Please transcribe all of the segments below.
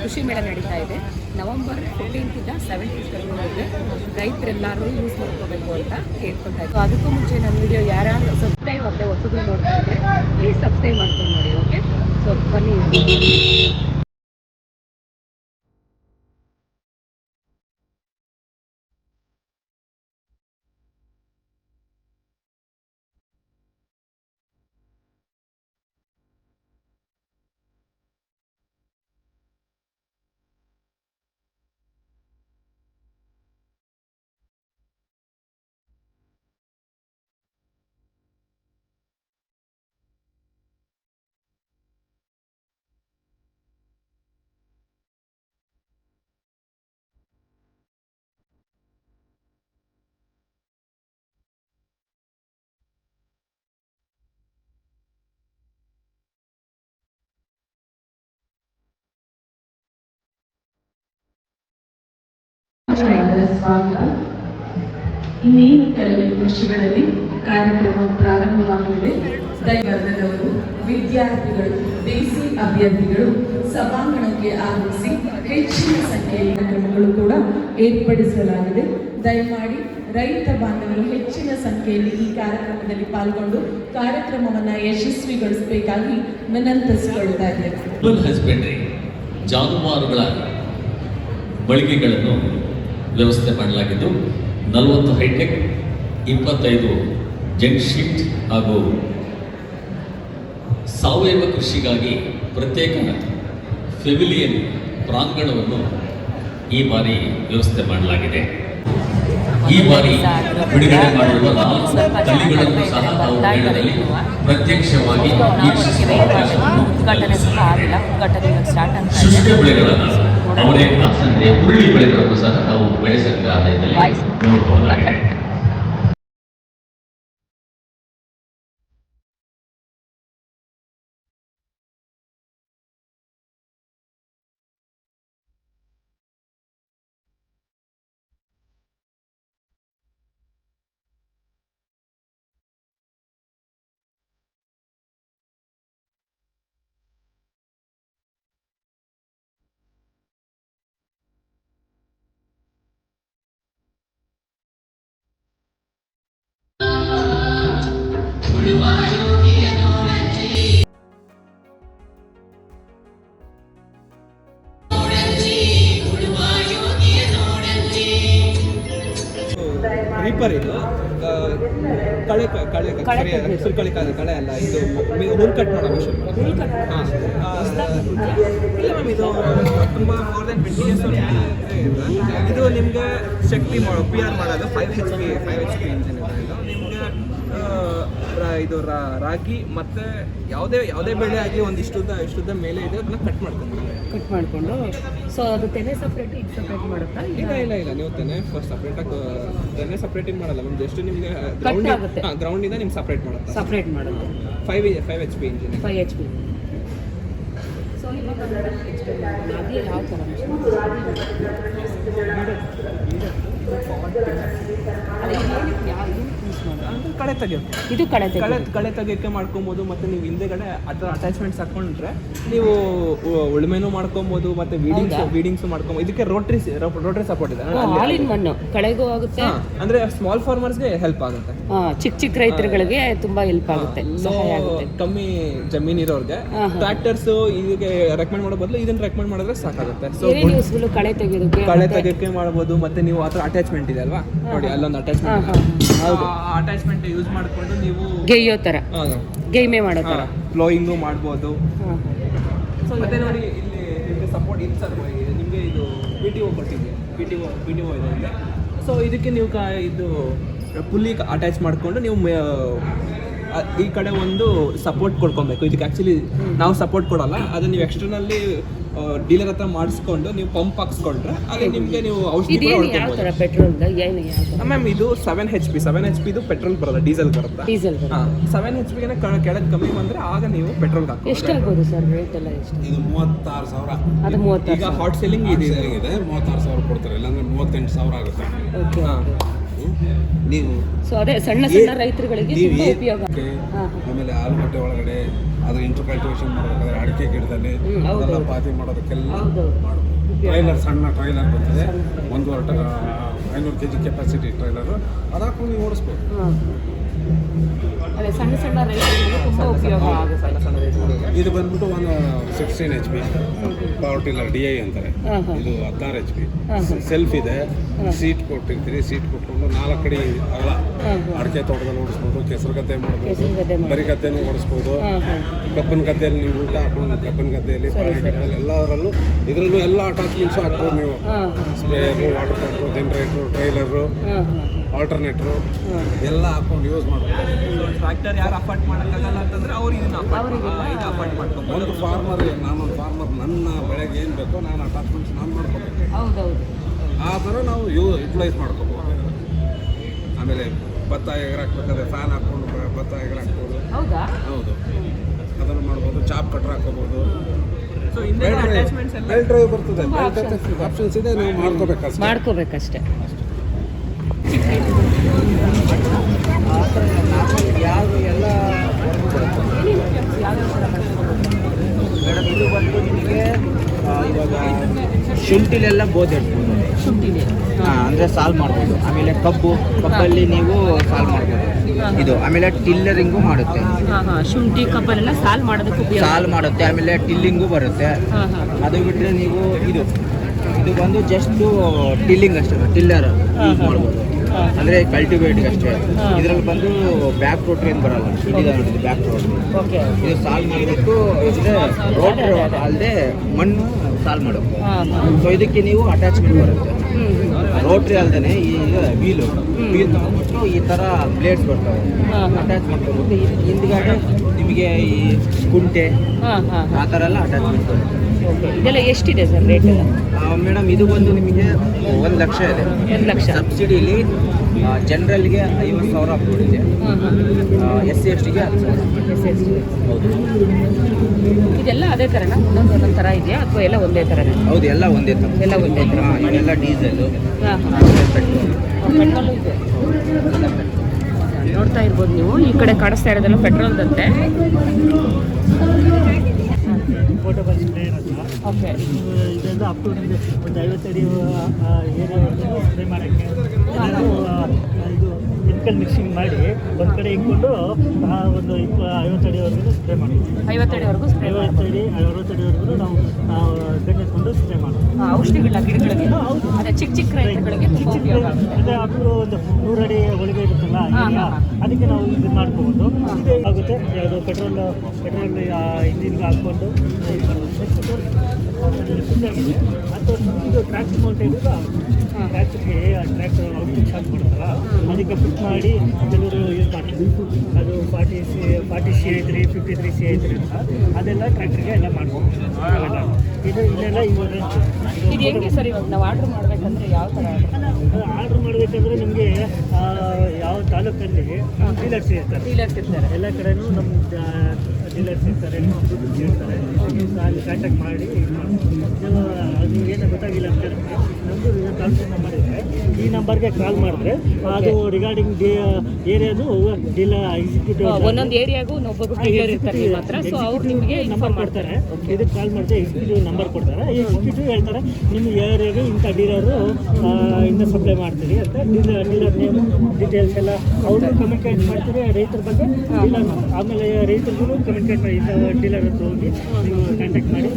ಕೃಷಿ ಮೇಳ ನಡೀತಾ ಇದೆ. ನವಂಬರ್ ಫಿಫ್ಟೀನ್ತಿಂದ ಸೆವೆಂಟೀನ್ತ್ವರೆಗೆ ರೈತರೆಲ್ಲರೂ ಯೂಸ್ ಮಾಡ್ಕೋಬೇಕು ಅಂತ ಕೇಳ್ಕೊತಾ ಇತ್ತು ಅದಕ್ಕೂ ಮುಂಚೆ ನನ್ನ ವಿಡಿಯೋ ಯಾರ್ಯಾರು ಸಬ್ಸ್ಕ್ರೈಬ್ ಆಗದೆ ಹೊಸದು ನೋಡ್ತಾ ಇದ್ದರೆ ಪ್ಲೀಸ್ ಸಬ್ಸ್ಕ್ರೈಬ್ ಮಾಡ್ಕೊಂಡು ನೋಡಿ ಓಕೆ ಸೊ ಬನ್ನಿ. ರೈತರ ಸ್ವಾಗತ. ಇನ್ನೇನು ಕೆಲವೇ ನಿಮಿಷಗಳಲ್ಲಿ ಕಾರ್ಯಕ್ರಮ ಪ್ರಾರಂಭವಾಗಲಿದೆ? ದೈವರ್ಗದವರು, ವಿದ್ಯಾರ್ಥಿಗಳು, ದೇಸಿ ಅಭ್ಯರ್ಥಿಗಳು ಸಭಾಂಗಣಕ್ಕೆ ಆಗಮಿಸಿ ಹೆಚ್ಚಿನ ಸಂಖ್ಯೆಯ ಕಾರ್ಯಕ್ರಮಗಳು ಕೂಡ ಏರ್ಪಡಿಸಲಾಗಿದೆ. ದಯಮಾಡಿ ರೈತ ಬಾಂಧವರು ಹೆಚ್ಚಿನ ಸಂಖ್ಯೆಯಲ್ಲಿ ಈ ಕಾರ್ಯಕ್ರಮದಲ್ಲಿ ಪಾಲ್ಗೊಂಡು ಕಾರ್ಯಕ್ರಮವನ್ನು ಯಶಸ್ವಿಗೊಳಿಸಬೇಕಾಗಿ ವಿನಂತಿಸಿಕೊಳ್ತಾ ಇದ್ದೇವೆ ಜಾನುವಾರುಗಳ ಮಳಿಗೆಗಳನ್ನು ವ್ಯವಸ್ಥೆ ಮಾಡಲಾಗಿದ್ದು, ನಲವತ್ತು ಹೈಟೆಕ್, ಇಪ್ಪತ್ತೈದು ಜಂಕ್ ಶೀಟ್ ಹಾಗೂ ಸಾವಯವ ಕೃಷಿಗಾಗಿ ಪ್ರತ್ಯೇಕ ಫೆವಿಲಿಯನ್ ಪ್ರಾಂಗಣವನ್ನು ಈ ಬಾರಿ ವ್ಯವಸ್ಥೆ ಮಾಡಲಾಗಿದೆ. ಈ ಬಾರಿ ಬಿಡುಗಡೆ ಮಾಡಿರುವ ನಾಲ್ಕು ತಳಿಗಳನ್ನು ಸಹ ನಾವು ಮೇಳದಲ್ಲಿ ಪ್ರತ್ಯಕ್ಷವಾಗಿ ವೀಕ್ಷಿಸುವ ಅವಕಾಶವನ್ನು ಶುಷ್ಕ ಬೆಳೆಗಳನ್ನು ಅವರೇ ಅಂದರೆ ಹುರುಳಿ ಬೆಳೆಗಳನ್ನು ಸಹ ನಾವು ಬೆಳೆ ಸಂಗ್ರಹಾಲಯದಲ್ಲಿ ನೋಡಬಹುದಾಗಿದೆ ರೀಪರ್ ಇದು ಕಳೆ ಕಳೆ ಕಳೆ ಹೆಸರು ಕಳೆ ಕಳೆ ಕಳೆ ಅಲ್ಲ ಇದು ಹುಲ್ ಕಟ್ ಮಾಡೋ ಮಿಷನ್ ಹುಲ್ cut ಹಾಂ. ಇಲ್ಲ ಮ್ಯಾಮ್ ಇದು ತುಂಬ ಮೋರ್ ದೆನ್ ಟ್ವೆಂಟಿ ಇಯರ್ಸ್ ಇದು. ನಿಮಗೆ ಶಕ್ತಿ ಮಾಡೋ ಪಿ ಆರ್ ಮಾಡೋದು five H P five H P engine ಇದು. ನಿಮಗೆ ಇದು ರಾ- ರಾಗಿ ಮತ್ತೆ ಯಾವುದೇ ಯಾವುದೇ ಬೆಳೆ ಆಗಲಿ ಒಂದು ಇಷ್ಟುದ್ದ ಇಷ್ಟುದ್ದ ಮೇಲೆ ಇದೆ ಅದನ್ನ ಕಟ್ ಮಾಡ್ಕೊಂಡು ಕಟ್ ಮಾಡಿಕೊಂಡು. ಸೊ ಅದು ತೆನೆ ಸಪ್ರೇಟ್ ಇದು ಸಪ್ರೇಟ್ ಮಾಡುತ್ತಾ? ಇಲ್ಲ ಇಲ್ಲ? ಇಲ್ಲ ನೀವು ತೆನೆ ಫಸ್ಟ್ ಸಪ್ರೇಟಾಗಿ ತೆನೆ ಸಪ್ರೇಟ್ ಏನು ಮಾಡಲ್ಲ ಮ್ಯಾಮ್ ಎಷ್ಟು ನಿಮಗೆ ಗ್ರೌಂಡ್ ಆಗುತ್ತೆ. ಗ್ರೌಂಡ್ ಇಂದ ನಿಮ್ಗೆ ಸಪ್ರೇಟ್ ಮಾಡುತ್ತೆ? ಸಪ್ರೇಟ್ ಮಾಡೋದು five five H P engine five H P so ಇವಾಗ ಅದೇ ಯಾವ ಥರ ಯಾವ- ಅಂದ್ರೆ ಕಳೆ ತೆಗಿಯೋದು ಇದು ಕಳೆ ಕಳೆ ಕಳೆ ತೆಗಿಯೋಕ್ಕೆ ಮಾಡ್ಕೊಬೋದು ಮತ್ತೆ ನೀವು ಹಿಂದೆಗಡೆ ಅದರ ಅಟ್ಯಾಚ್ಮೆಂಟ್ಸ್ ಹಾಕೊಂಡ್ರೆ ನೀವು ಉ- ಉಳುಮೆನೂ ಮಾಡ್ಕೊಬೋದು ಮತ್ತೆ ವೀಡಿಂಗ್ಸ್ ಹೌದಾ? ವೀಡಿಂಗ್ಸ್ ಮಾಡ್ಕೊಬೋದು. ಇದಕ್ಕೆ ರೋಟ್ರಿ ರೋಟ್ರಿ ಸಪೋರ್ಟ್ ಇದೆ. ಅಲ್ಲಿ- ಮಣ್ಣು ಕಳೆಗೂ ಆಗುತ್ತೆ? ಹಾ, ಅಂದ್ರೆ ಸ್ಮಾಲ್ ಫಾರ್ಮರ್ಸ್ಗೆ ಹೆಲ್ಪ್ ಆಗುತ್ತೆ. ಚಿಕ್ಕ ಚಿಕ್ಕ ರೈತರುಗಳಿಗೆ ತುಂಬಾ ಹೆಲ್ಪ್ ಆಗುತ್ತೆ ಸಹಾಯ ಆಗುತ್ತೆ. ಕಮ್ಮಿ ಜಮೀನ್ ಇರೋರ್ಗೆ. ಟ್ರ್ಯಾಕ್ಟರ್ಸ್ ಇದಕ್ಕೆ ರೆಕಮೆಂಡ್ ಮಾಡೋ ಬದಲು ಇದನ್ನ ರೆಕಮೆಂಡ್ ಮಾಡಿದ್ರೆ ಸಾಕಾಗುತ್ತೆ. ಸೊ ಏನೇನು ಕಳೆ ತೆಗೆಯೋದಕ್ಕೆ ಕಳೆ ತೆಗಿಯೋಕ್ಕೆ ಮಾಡ್ಬೋದು ಮತ್ತೆ ನೀವು ಆ ಥರ ಅಟ್ಯಾಚ್ಮೆಂಟ್ ಇದೆ ಅಲ್ವಾ? ನೋಡಿ ಅಲ್ಲೊಂದು ಅಟ್ಯಾಚ್ಮೆಂಟ್ ಹೌದು. ಅಟ್ಯಾಚ್ಮೆಂಟ್ ಯೂಸ್ ಮಾಡ್ಕೊಂಡು ನೀವು ಗೆಯ್ಯೋ ಥರ ಗೇಮೇ ಮಾಡೋ ಥರ ಫ್ಲೋಯಿಂಗು ಮಾಡ್ಬೋದು. ಸೊ. ಮತ್ತೆ ನೋಡಿ ಇಲ್ಲಿ ನಿಮಗೆ ಸಪೋರ್ಟ್ ಇನ್ ಸರ್ ನಿಮಗೆ ಇದು ಪಿ ಟಿ ಒ ಕೊಟ್ಟಿದೆ P T O P T O ಇದೆ ಅಂತ ಸೊ ಇದಕ್ಕೆ ನೀವು ಕ ಇದು ಪುಲ್ಲಿ ಅಟ್ಯಾಚ್ ಮಾಡಿಕೊಂಡು ನೀವು ಈ ಕಡೆ ಒಂದು ಸಪೋರ್ಟ್ ಕೊಡ್ಕೊಬೇಕು. ಇದಕ್ಕೆ ಆ್ಯಕ್ಚುಲಿ ನಾವು ಸಪೋರ್ಟ್ ಕೊಡಲ್ಲ. ಅದನ್ನ ನೀವು ಎಕ್ಸ್ಟರ್ನಲ್ಲಿ ಡೀಲರ್ ಹತ್ರ ಮಾಡಿಸ್ಕೊಂಡು ನೀವು ಪಂಪ್ ಹಾಕ್ಸ್ಕೊಂಡ್ರೆ ಅಲ್ಲಿ ನಿಮಗೆ ನೀವು ಔಷಧಿ ಮ್ಯಾಮ್ ಇದು seven H P seven H ಪಿದು petrol ಬರಲ್ಲ ಡೀಸೆಲ್ ಬರುತ್ತೆ. ಡೀಸೆಲ್ ಹಾಂ ಸೆವೆನ್ ಹೆಚ್ ಪಿಗೆ ಕೆಳಗೆ ಕಮ್ಮಿ ಬಂದ್ರೆ ಆಗ ನೀವು ಪೆಟ್ರೋಲ್ ಹಾಕಿ ಎಷ್ಟಾಗ್ಬೋದು ಸರ್ ರೇಟ್ ಎಲ್ಲ ಎಷ್ಟು? ಇದು ಮೂವತ್ತಾರು ಸಾವಿರ. ಅದು ಮೂವತ್ತಾರು ಈಗ ಹಾಟ್ ಸೆಲ್ಲಿಂಗ್ ಇದೆ ಇದೆ. ಮೂವತ್ತಾರು ಸಾವಿರ ಕೊಡ್ತಾರೆ. ಇಲ್ಲಾಂದ್ರೆ ಮೂವತ್ತೆಂಟು ಸಾವಿರ ಆಗುತ್ತೆ. ಓಕೆ ಹಾಂ. ನೀವು ಸೊ ಅದೇ ಸಣ್ಣ ಸಣ್ಣ ರೈತರುಗಳಿಗೆ ತುಂಬಾ ಉಪಯೋಗ. ಆಮೇಲೆ ಆಲೂಗಡ್ಡೆ ಒಳಗಡೆ ಅದು ಇಂಟರ್ ಕಲ್ಟಿವೇಶನ್ ಮಾಡಬೇಕಾದ್ರೆ ಅಡಿಕೆ ಗಿಡದಲ್ಲಿ ಅದೆಲ್ಲ ಪಾತಿ ಮಾಡೋದಕ್ಕೆಲ್ಲ ಟ್ರೈಲರ್ ಸಣ್ಣ ಟ್ರೈಲರ್ ಬರ್ತದೆ. ಒಂದೂವರೆ ಟ ಐನೂರು ಕೆ ಜಿ ಕೆಪಾಸಿಟಿ ಟ್ರೈಲರು ಅದು ಹಾಕೊಂಡು ನೀವು ಓಡಿಸ್ಬೇಕು. ಅದೆ ಅದೇ ಸಣ್ಣ ಸಣ್ಣ ರೈತರಿಗೆ ತುಂಬಾ ಉಪಯೋಗ ಆಗುತ್ತೆ. ಇದು ಬಂದ್ಬಿಟ್ಟು ಒಂದು sixteen H P power tiller D I ಅಂತಾರೆ. ಇದು ಹದಿನಾರು ಎಚ್ ಪಿ. ಸೆಲ್ಫ್ ಇದೆ. ಸೀಟ್ ಕೊಟ್ಟಿರ್ತೀರಿ ಸೀಟ್ ಕೊಟ್ಕೊಂಡು ನಾಲ್ಕು ಕಡೆ ಅಲ್ಲ. ಅಡಿಕೆ ತೋಟದಲ್ಲಿ ಓಡಿಸ್ಬೋದು ಕೆಸರು ಗದ್ದೆ ಮಾಡ್ಬೋದು. ಬರಿ ಗದ್ದೆನೂ ಓಡಿಸ್ಬೋದು ಕಬ್ಬನ. ಗದ್ದೆಯಲ್ಲಿ ನೀವು ಊಟ ಹಾಕೊಂಡು ಕಬ್ಬನ ಗದ್ದೆಯಲ್ಲಿ ಎಲ್ಲದರಲ್ಲೂ ಇದರಲ್ಲೂ ಎಲ್ಲ ಅಟ್ಯಾಚ್ಮೆಂಟ್ಸು ಹಾಕ್ಬೋದು ನೀವು. Sprayer water generator trailer. Alternator ಎಲ್ಲ ಹಾಕೊಂಡು ಯೂಸ್ ಮಾಡ್ಬೋದು. ಫ್ಯಾಕ್ಟರ್ ಯಾರು ಮಾಡೋಕ್ಕಾಗಲ್ಲ ಅಂತಂದ್ರೆ ಅವ್ರು ಇದನ್ನ ಇದು ಮಾಡ್ಕೊಂಡು ಒಂದು ಫಾರ್ಮರ್ ನಾನೊಂದು ಫಾರ್ಮರ್ ನನ್ನ ಬೆಳೆಗೆ ಏನು ಬೇಕೋ ನಾನು ಅಟ್ಯಾಚ್ಮೆಂಟ್ಸ್ ನಾನು ಮಾಡ್ಕೋಬೇಕು ಆ ಥರ ನಾವು ಯೂ ಯುಟಿಲೈಸ್ ಮಾಡ್ಕೋಬೋದು. ಆಮೇಲೆ ಭತ್ತ ಎಗರಾಕ್ಬೇಕಾದ್ರೆ ಫ್ಯಾನ್ ಹಾಕ್ಕೊಂಡು ಭತ್ತ ಎಗರಾಕ್ಬೋದು ಹಾಕ್ಬೋದು. ಹೌದು? ಅದನ್ನು ಮಾಡ್ಬೋದು ಚಾಪ್ ಕಟ್ರ್ ಹಾಕೋಬೋದು ಬೆಲ್ ಡ್ರೈವ್ ಬರ್ತದೆ. ಆಪ್ಷನ್ಸ್ ಇದೆ ನೀವು ಮಾಡ್ಕೋಬೇಕಷ್ಟೇ ಮಾಡ್ಕೋಬೇಕಷ್ಟೇ ಮೇಡಮ್ ಇದು ಬಂದು ನಿಮಗೆ ಆ, ಇವಾಗ ಶುಂಠಿಲೆಲ್ಲ ಬೋಧ ಇಡ್ಬೋದು ಶುಂಠಿಲಿ. ಹಾಂ ಅಂದರೆ ಸಾಲ್ವ್ ಮಾಡ್ಬೋದು. ಆಮೇಲೆ ಕಬ್ಬು ಕಬ್ಬಲ್ಲಿ ನೀವು ಸಾಲ್ವ್ ಮಾಡ್ಬೋದು. ಇದು ಆಮೇಲೆ ಟಿಲ್ಲರಿಂಗು ಮಾಡುತ್ತೆ. ಶುಂಠಿ ಕಬ್ಬಲ್ಲೆಲ್ಲ ಸಾಲ್ ಮಾಡೋದಕ್ಕೆ ಸಾಲ್ ಮಾಡುತ್ತೆ ಆಮೇಲೆ ಟಿಲ್ಲಿಂಗು ಬರುತ್ತೆ. ಅದು ಬಿಟ್ಟರೆ ನೀವು ಇದು ಇದು ಬಂದು ಜಸ್ಟ್ ಟಿಲ್ಲಿಂಗ್ ಅಷ್ಟೇ ಟಿಲ್ಲರ್ ಯೂಸ್ ಮಾಡ್ಬೋದು. ಅಂದರೆ ಕಲ್ಟಿವೇಟಿಂಗ್ ಅಷ್ಟೇ. ಇದರಲ್ಲಿ ಬಂದು ಬ್ಯಾಕ್ ರೋಟ್ರಿ ಏನು ಬರಲ್ಲ ಇದು ಬ್ಯಾಕ್ ರೋಟ್ರಿ ಇದು ಸಾಲ್ ಮಾಡಬೇಕು ರೋಟ್ರಿ ಅಲ್ಲದೆ ಮಣ್ಣು ಸಾಲ್ ಹಾ ಸೊ ಇದಕ್ಕೆ ನೀವು ಅಟ್ಯಾಚ್ಮೆಂಟ್ ಬರುತ್ತೆ. ರೋಟ್ರಿ ಅಲ್ದೇ ಈ ವೀಲು ವೀಲ್ ತಗೊಂಡ್ಬಿಟ್ಟು ಈ ಥರ ಬ್ಲೇಡ್ಸ್ ಬರ್ತವೆ. ಅಟ್ಯಾಚ್ ಮಾಡ್ಕೊಂಡ್ಬಿಟ್ಟು ಇದ್- ಹಿಂದ್ಗಡೆ ನಿಮಗೆ ಈ ಕುಂಟೆ ಹಾ ಹಾ ಹಾ. ಆ ಥರ ಎಲ್ಲ ಅಟ್ಯಾಚ್ ಬರುತ್ತೆ ಓಕೆ ಇದೆಲ್ಲ ಎಷ್ಟಿದೆ ಸರ್ ರೇಟ್ ಎಲ್ಲ? ಮೇಡಮ್ ಇದು ಬಂದು ನಿಮಗೆ ಒಂದು ಲಕ್ಷ ಇದೆ. ಒಂದು ಲಕ್ಷ. ಸಬ್ಸಿಡಿಲಿ ಜನರಲ್ಗೆ ಐವತ್ತು ಸಾವಿರ ಹಾಂ ಎಸ್ ಸಿ ಎಸ್ ಟಿಗೆ ಎಸ್ ಎಸ್ ಹೌದು. ಇದೆಲ್ಲ ಅದೇ ಥರನ ಒಂದೊಂದು ಒಂದೊಂದು ಥರ ಇದೆಯಾ? ಅಥವಾ ಎಲ್ಲ ಒಂದೇ ಥರನೇ ಹೌದು ಎಲ್ಲ ಒಂದೇ ಥರ ಎಲ್ಲ ಒಂದೇ ಥರ ಎಲ್ಲ ಹಾಂ ಪೆಟ್ರೋಲ್ ಇದೆ. ನೋಡ್ತಾ ಇರ್ಬೋದು ನೀವು. ಈ ಕಡೆ ಕಾಣಿಸ್ತಾ ಇರೋದೆಲ್ಲ ಪೆಟ್ರೋಲ್ದಂತೆ ಪೋರ್ಟಬಲ್ ಸ್ಪ್ರೇಯರ್ ಅಂತ ಓಕೆ ಇದೆಲ್ಲ ಅಪ್ ಟು ನಿಮಗೆ ಒಂದು ಅಡಿ ಏರಿಯಾವರೆಗೂ ಸ್ಪ್ರೇ ಮಾಡೋಕ್ಕೆ. ಇದು ಕೆಮಿಕಲ್ ಮಿಕ್ಸಿಂಗ್ ಮಾಡಿ ಒಂದು ಕಡೆ ಇಟ್ಕೊಂಡು ಆ ಒಂದು ಇಪ್ಪ ಐವತ್ತಡಿವರೆಗೂ ಸ್ಪ್ರೇ ಮಾಡ್ತೀವಿ ಐವತ್ತಡಿವರೆಗೂ ಸ್ಪ್ರೇ ಅರವತ್ತು ಅರವತ್ತಡಿವರೆಗೂ ನಾವು ಗಣ್ಣೆ ಎತ್ಕೊಂಡು ಸ್ಪ್ರೇ ಮಾಡ್ತೀವಿ ಔಷಧಿಗಳ ಗಿಡಗಳಿಗೆ? ಹೌದು. ಅದೇ ಚಿಕ್ಕ ಚಿಕ್ಕ ರೈತರುಗಳಿಗೆ ತುಂಬ ಚಿಕ್ಕ ಅಂದರೆ ಅಪ್ ಟು ಒಂದು ನೂರಡಿ ಒಳಗೆ ಇರುತ್ತಲ್ಲ ಅದಕ್ಕೆ ನಾವು ಇದು ಮಾಡ್ಕೋಬೋದು. ಇದು ಆಗುತ್ತೆ. ಅದು ಪೆಟ್ರೋಲ್ ಪೆಟ್ರೋಲ್ ಇಂಜಿನ್ಗೆ ಹಾಕ್ಕೊಂಡು. Next ಅದು. ಅದು ಇದು ಟ್ರ್ಯಾಕ್ಟರ್ ಮೌಂಟೇನ್ ಟ್ರ್ಯಾಕ್ಟರ್ಗೆ ಟ್ರ್ಯಾಕ್ಟರ್ ಅದಕ್ಕೆ ಫಿಟ್ ಮಾಡಿ ಕೆಲವರು ಯೂಸ್ ಮಾಡ್ತೀವಿ. ಅದು ಫಾರ್ಟಿ ಸಿ ಫಾರ್ಟಿ ಸಿ ಐತ್ರಿ ತ್ರೀ ಫಿಫ್ಟಿ ತ್ರೀ ಸಿ ಐತ್ರಿ ತ್ರೀ ಅಂತ. ಅದೆಲ್ಲ ಟ್ರ್ಯಾಕ್ಟರ್ಗೆ ಎಲ್ಲ ಮಾಡ್ಬೋದು. ಇದು ಇಲ್ಲೆಲ್ಲ ಇವಾಗ ಇದು ಹೆಂಗೆ ಸರ್ ಇವಾಗ ನಾವು ಆರ್ಡ್ರ್ ಮಾಡಬೇಕಂದ್ರೆ ಯಾವ ಥರ? ಆರ್ಡ್ರ್ ಮಾಡಬೇಕಂದ್ರೆ ನಿಮಗೆ ಯಾವ ತಾಲೂಕಲ್ಲಿ ಡೀಲರ್ಸ್ ಇರ್ತಾರೆ. ಡೀಲರ್ಸ್ ಇರ್ತಾರೆ. ಎಲ್ಲ ಕಡೆನೂ ನಮ್ಮ ಡೀಲರ್ಸ್ ಇರ್ತಾರೆ ಇರ್ತಾರೆ ಅಲ್ಲಿ ಕಾಂಟ್ಯಾಕ್ಟ್ ಮಾಡಿ ಇದು ಅದು ಏನು ಗೊತ್ತಾಗಿಲ್ಲ ಅಂತ ನಮ್ಮದು ನಂಬರ್ ಇದೆ ಈ ನಂಬರ್ಗೆ ಕಾಲ್ ಮಾಡಿದ್ರೆ ಅದು ರಿಗಾರ್ಡಿಂಗ್ ಡೇ ಏರಿಯಾದು ಡೀಲರ್ ಎಕ್ಸಿಕ್ಯೂಟಿವ್ ಒಂದೊಂದು ಏರಿಯಾಗೂ ಒಬ್ಬೊಬ್ರು ಡೀಲರ್ ಇರ್ತಾರೆ ನಿಮ್ಮ ಹತ್ರ ಸೊ ಅವ್ರು ನಿಮಗೆ ನಂಬರ್ ಕೊಡ್ತಾರೆ. ಇದಕ್ಕೆ ಕಾಲ್ ಮಾಡಿದ್ರೆ ಎಕ್ಸಿಕ್ಯೂಟಿವ್ ನಂಬರ್ ಕೊಡ್ತಾರೆ. ಎಕ್ಸಿಕ್ಯೂಟಿವ್ ಹೇಳ್ತಾರೆ ನಿಮ್ಮ ಏರಿಯಾಗೆ ಇಂಥ ಡೀಲರು ಇಂದ ಸಪ್ಲೈ ಮಾಡ್ತೀರಿ ಅಂತ ಡೀಲರ್ ಡೀಲರ್ ನೇಮ್ ಡೀಟೇಲ್ಸ್ ಎಲ್ಲ ಅವರು ಕಮ್ಯುನಿಕೇಟ್ ಮಾಡ್ತೀರಿ ರೈತರ ಬಗ್ಗೆ. ಡೀಲರ್ ಆಮೇಲೆ ರೈತರಿಗೂ ಕಮ್ಯುನಿಕೇಟ್ ಇಂಥ ಡೀಲರ್ ಹತ್ರ ಹೋಗಿ ನೀವು ಕಾಂಟ್ಯಾಕ್ಟ್ ಮಾಡಿ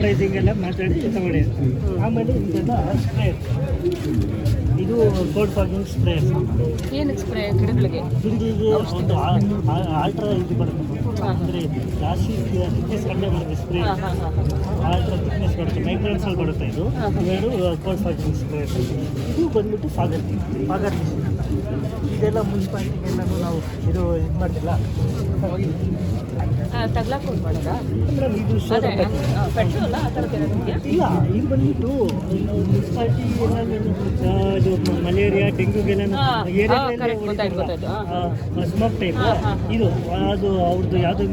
ಪ್ರೈಸಿಂಗ್ ಎಲ್ಲ ಮಾತಾಡಿ ತಗೊಳ್ಳಿ ಆಮೇಲೆ ಇದೆಲ್ಲ ಸ್ಪ್ರೇ ಇದು ಕೋಡ್ ಫಾರ್ಮಿಂಗ್ ಸ್ಪ್ರೇ ಏನಕ್ಕೆ ಸ್ಪ್ರೇ ಗಿಡಗಳಿಗೆ? ಗಿಡಗಳಿಗೆ ಒಂದು ಆಲ್ಟ್ರಾ ಇದು ಬರುತ್ತೆ. ಅಂದರೆ ಜಾಸ್ತಿ ಥಿಕ್ನೆಸ್ ಕಡಿಮೆ ಬರುತ್ತೆ ಸ್ಪ್ರೇ ಆಲ್ಟ್ರಾ ಥಿಕ್ನೆಸ್ ಬರುತ್ತೆ. ಮೈಕ್ರೋನ್ಸ್ ಅಲ್ಲಿ ಬರುತ್ತೆ ಇದು. ಇವೆರಡು ಕೋಲ್ಡ್ ಫಾರ್ಮಿಂಗ್ ಸ್ಪ್ರೇ ಇದು ಬಂದ್ಬಿಟ್ಟು ಫಾಗರ್ ಫಾಗರ್ ಇದೆಲ್ಲ ಮುನ್ಸಿಪಾಲಿಟಿಗೆಲ್ಲನೂ ನಾವು ಇದು ಇದು ಮಾಡ್ತಿಲ್ಲ. ತಗ್ಲಾಕ್ ಇದು ಪೆಟ್ರೋಲ್ ಆ ಥರದ್ದು ಏನಾದ್ರು ಇದೆಯಾ? ಇಲ್ಲ ಇದು ಬಂದ್ಬಿಟ್ಟು ಮುನ್ಸಿಪಾಲಿಟಿ ಇದು ಮಲೇರಿಯಾ ಡೆಂಗ್ಯೂಗೆಲ್ಲ. Smoke type. ಇದು ಅದು ಅವ್ರದ್ದು ಯಾವುದು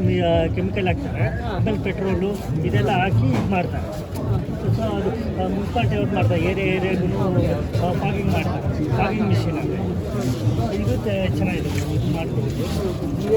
ಕೆಮಿಕಲ್ ಹಾಕ್ತಾರೆ. ಆಮೇಲೆ ಪೆಟ್ರೋಲು ಇದೆಲ್ಲ ಹಾಕಿ ಇದು ಮಾಡ್ತಾರೆ. ಸೊ ಅದು ಮುನ್ಸಿಪಾಲ್ಟಿ ಅವ್ರು ಮಾಡ್ತಾರೆ ಏರಿಯಾ ಏರಿಯಾಗೂ ಫಾಗಿಂಗ್ ಮಾಡ್ತಾರೆ. ಫಾಗಿಂಗ್ ಮಿಷಿನ್ ಅಂದರೆ ಇದು ಚೆನ್ನಾಗಿದೆ ಇದು ಮಾಡ್ಬೋದು. ಈಗ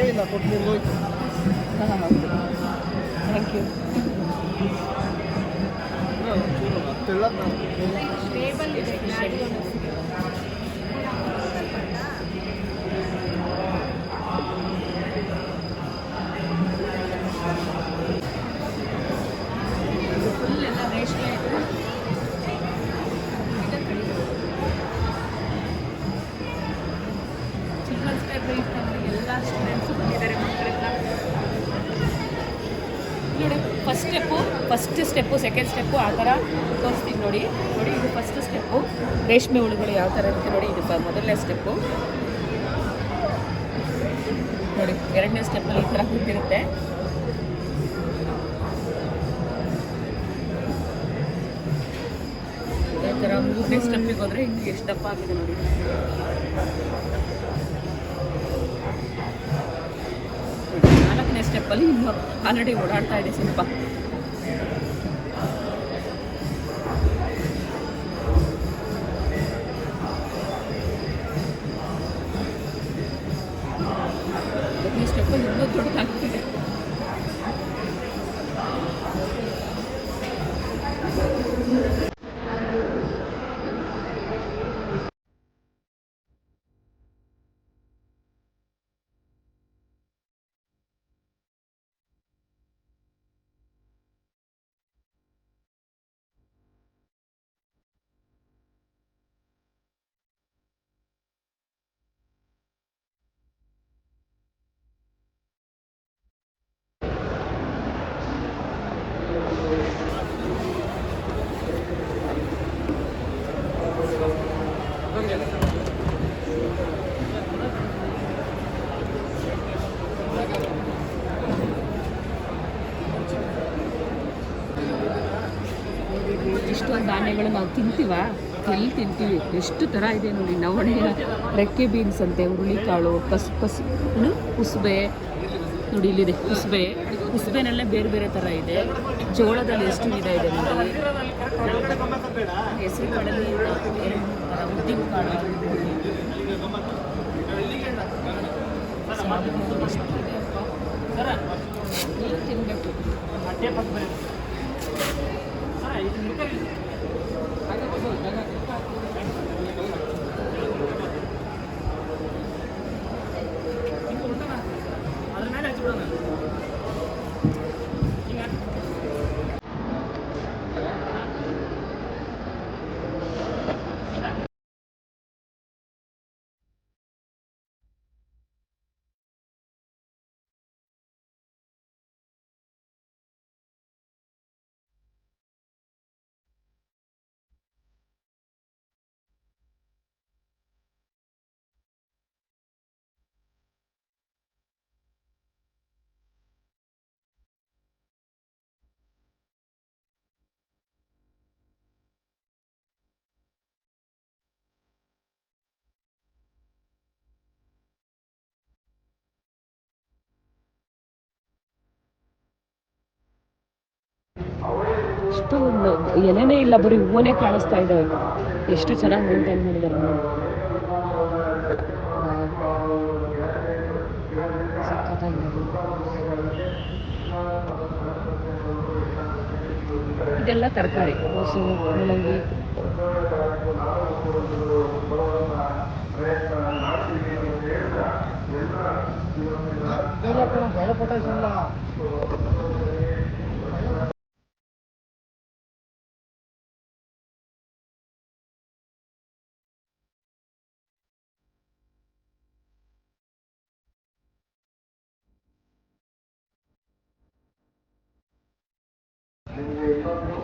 ತೊಟ್ಟೆ ಇಲ್ಲ ಕೊಟ್ಟು ಹೋಯ್ತು. ಹಾಂ ಥ್ಯಾಂಕ್ ಯು ಫುಲ್ ಎಲ್ಲ ರೇಷ್ಮೆ ಇದೆ ಚಿಲ್ಡ್ರನ್ಸ್ ಲೈಬ್ರರಿ ಎಲ್ಲ ಸ್ಟೂಡೆಂಟ್ಸು ಬಂದಿದ್ದಾರೆ ಮಕ್ಕಳೆಲ್ಲ ನೋಡಿ first step first step second step ಆ ಥರ ತೋರಿಸ್ತೀನಿ ನೋಡಿ. ನೋಡಿ, ಇದು ಫಸ್ಟ್ ಸ್ಟೆಪ್ಪು ರೇಷ್ಮೆ ಹುಳುಗಳು ಯಾವ ಥರ ಇರುತ್ತೆ ನೋಡಿ, ಇದು ಮೊದಲನೇ ಸ್ಟೆಪ್ಪು ನೋಡಿ, ಎರಡನೇ ಸ್ಟೆಪ್ಪಲ್ಲಿ ಈ ಥರ ಕೂತಿರುತ್ತೆ. ಈ ಥರ ಮೂರನೇ ಸ್ಟೆಪ್ಪಿಗೆ ಹೋದರೆ ಇನ್ನು ಎಷ್ಟು ದಪ್ಪ ಆಗಿದೆ ನೋಡಿ. ನಾಲ್ಕನೇ ಸ್ಟೆಪ್ಪಲ್ಲಿ ಇನ್ನು ಆಲ್ರೆಡಿ ಓಡಾಡ್ತಾ ಇದೆ ಸ್ವಲ್ಪ ಸ್ಟೆಪ್ಪಲ್ಲಿ ಇನ್ನೂ ದೊಡ್ಡದಾಗ್ತಿದೆ. ಇಷ್ಟೊಂದು ಧಾನ್ಯಗಳು ನಾವು ತಿಂತೀವ? ಎಲ್ಲಿ ತಿಂತೀವಿ? ಎಷ್ಟು ಥರ ಇದೆ ನೋಡಿ, ನವಣೆ, ರೆಕ್ಕೆ ಬೀನ್ಸ್ ಅಂತೆ, ಹುರುಳಿಕಾಳು, ಕಸು ಕಸು ಕುಸುಬೆ ನೋಡಿ, ಇಲ್ಲಿದೆ ಕುಸುಬೆ ಕುಸುಬೆನಲ್ಲೇ ಬೇರೆ ಬೇರೆ ಥರ ಇದೆ. ಜೋಳದಲ್ಲಿ ಎಷ್ಟು ವಿಧ ಇದೆ ನೋಡಿ. ಹೆಸರು ಕಡಲೆ ಉದ್ದಿನ ಕಾಳು. ಸಾಬು 何だ? ಎಷ್ಟು ಒಂದು. ಎಲ್ಲ ಎಲೆನೇ ಇಲ್ಲ, ಬರೀ ಹೂವನೇ ಕಾಣಿಸ್ತಾ ಇದ್ದಾವೆ ಎಷ್ಟು ಚೆನ್ನಾಗಿ ಮೇಂಟೈನ್ ಮಾಡಿದ್ದಾರೆ ನೋಡಿ. ಇದೆಲ್ಲ ತರಕಾರಿ ಕೋಸು ಮೂಲಂಗಿ ನಿಮಗೆ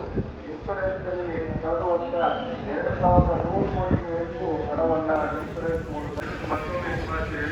ಇನ್ನೊಂದು ಇನ್ಶೂರೆನ್ಸ್ನಲ್ಲಿ ಕಳೆದ ವರ್ಷ ಎರಡು ಸಾವಿರದ ಹಣವನ್ನು ಇನ್ಸೂರೆನ್ಸ್ ಮೂಲಕ ಮತ್ತೊಮ್ಮೆ ಶುಭಾಶಯ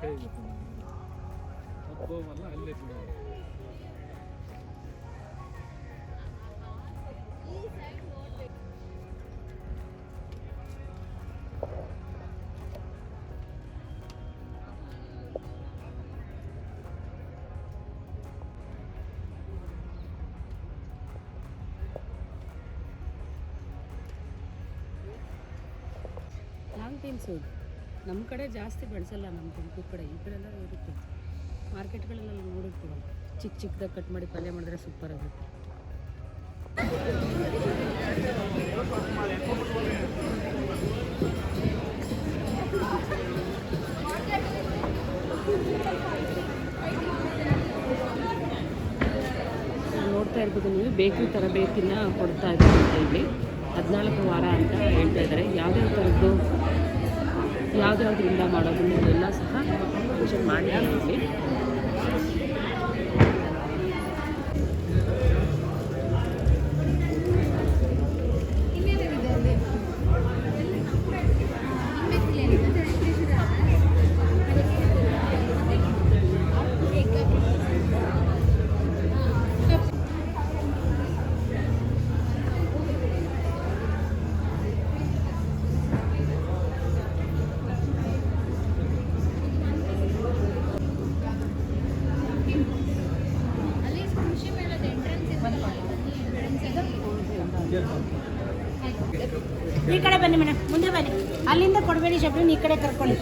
ಕೈಗೆ ಹೋಗೋಲ್ಲ ಅಲ್ಲೇ ನಮ್ಮ ಕಡೆ ಜಾಸ್ತಿ ಬೆಳೆಸಲ್ಲ ನಮ್ಮ ತುಮಕೂರು ಕಡೆ. ಈ ಕಡೆ ಎಲ್ಲ ಇರುತ್ತೆ. ಮಾರ್ಕೆಟ್ಗಳಲ್ಲೆಲ್ಲ ನೋಡಿರ್ತೀವಿ ಚಿಕ್ಕ ಚಿಕ್ಕದಾಗಿ ಕಟ್ ಮಾಡಿ ಪಲ್ಯ ಮಾಡಿದ್ರೆ ಸೂಪರ್ ಆಗುತ್ತೆ. ನೋಡ್ತಾ ಇರ್ಬೋದು ನೀವು, ಬೇಕ್ರಿ ತರಬೇತಿನ ಕೊಡ್ತಾ ಇದ್ದೀವಿ ಇಲ್ಲಿ. ಹದಿನಾಲ್ಕು ವಾರ ಅಂತ ಹೇಳ್ತಾ ಇದ್ದಾರೆ. ಯಾವ್ಯಾವ ಥರದ್ದು ಯಾವ್ದ್ಯಾವ್ದ್ರಿಂದ ಮಾಡೋದು ಎಲ್ಲ ಸಹ ಮೆನ್ಷನ್ ಮಾಡಿದ್ದಾರೆ ಬನ್ನಿ ಮೇಡಮ್ ಮುಂದೆ ಬನ್ನಿ. ಅಲ್ಲಿಂದ ಕೊಡಬೇಡಿ ಶಬ್ದ ಈ ಕಡೆ ಕರ್ಕೊಳ್ಳಿ